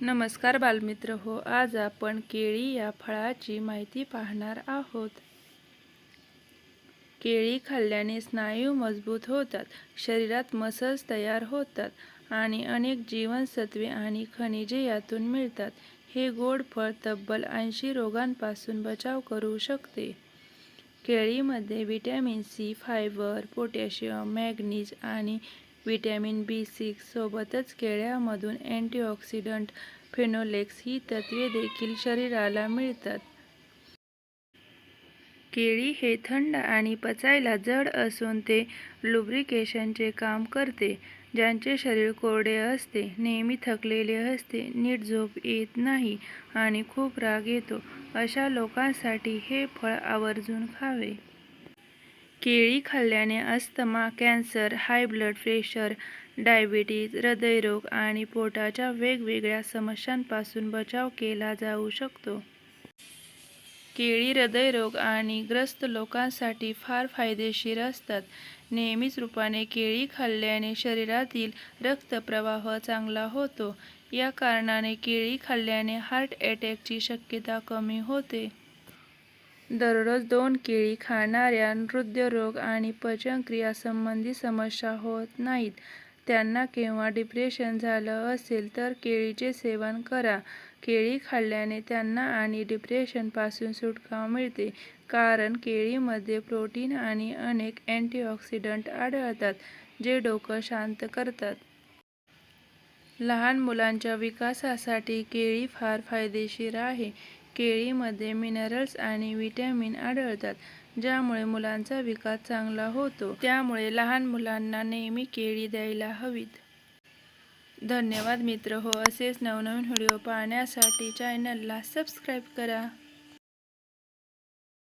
नमस्कार बालमित्र हो आज आपण केळी या फळाची माहिती पाहणार आहोत. केळी खाल्ल्याने स्नायू मजबूत होतात शरीरात मसल्स तयार होतात आणि अनेक जीवनसत्वे आणि खनिजे यातून मिळतात. हे गोड फळ तब्बल ऐंशी रोगांपासून बचाव करू शकते. केळीमध्ये vitamin C fibre potassium manganese आणि व्हिटॅमिन बी सिक्ससोबतच केळ्यामधून अँटीऑक्सिडंट फेनोलेक्स ही तत्वे देखील शरीराला मिळतात. केळी हे थंड आणि पचायला जड असून ते लुब्रिकेशनचे काम करते ज्यांचे शरीर कोरडे असते नेहमी थकलेले असते नीट झोप येत नाही आणि खूप राग येतो. अशा लोकांसाठी हे फळ आवर्जून खावे. केळी खाल्ल्याने asthma cancer high blood pressure diabetes हृदयरोग आणि पोटाच्या वेगवेगळ्या समस्यांपासून बचाव केला जाऊ शकतो. केळी हृदयरोग आणि ग्रस्त लोकांसाठी फार फायदेशीर असतात. नेहमीच रूपाने केळी खाल्ल्याने शरीरातील रक्तप्रवाह चांगला होतो. या कारणाने केळी खाल्ल्याने हार्ट अटॅकची शक्यता कमी होते. दररोज दोन केळी खाणाऱ्या हृदयरोग आणि पचनक्रिया संबंधी समस्या होत नाहीत. त्यांना केव्हा डिप्रेशन झालं असेल तर केळीचे सेवन करा. केळी खाल्ल्याने त्यांना आणि डिप्रेशनपासून सुटका मिळते कारण केळीमध्ये प्रोटीन आणि अनेक अँटीऑक्सिडंट आढळतात जे डोकं शांत करतात. लहान मुलांच्या विकासासाठी केळी फार फायदेशीर आहे. केळीमध्ये मिनरल्स आणि व्हिटॅमिन आढळतात ज्यामुळे मुलांचा विकास चांगला होतो. त्यामुळे लहान मुलांना नेहमी केळी द्यायला हवीत. धन्यवाद मित्र. हो असेच नवनवीन व्हिडिओ पाहण्यासाठी चॅनलला सबस्क्राईब करा.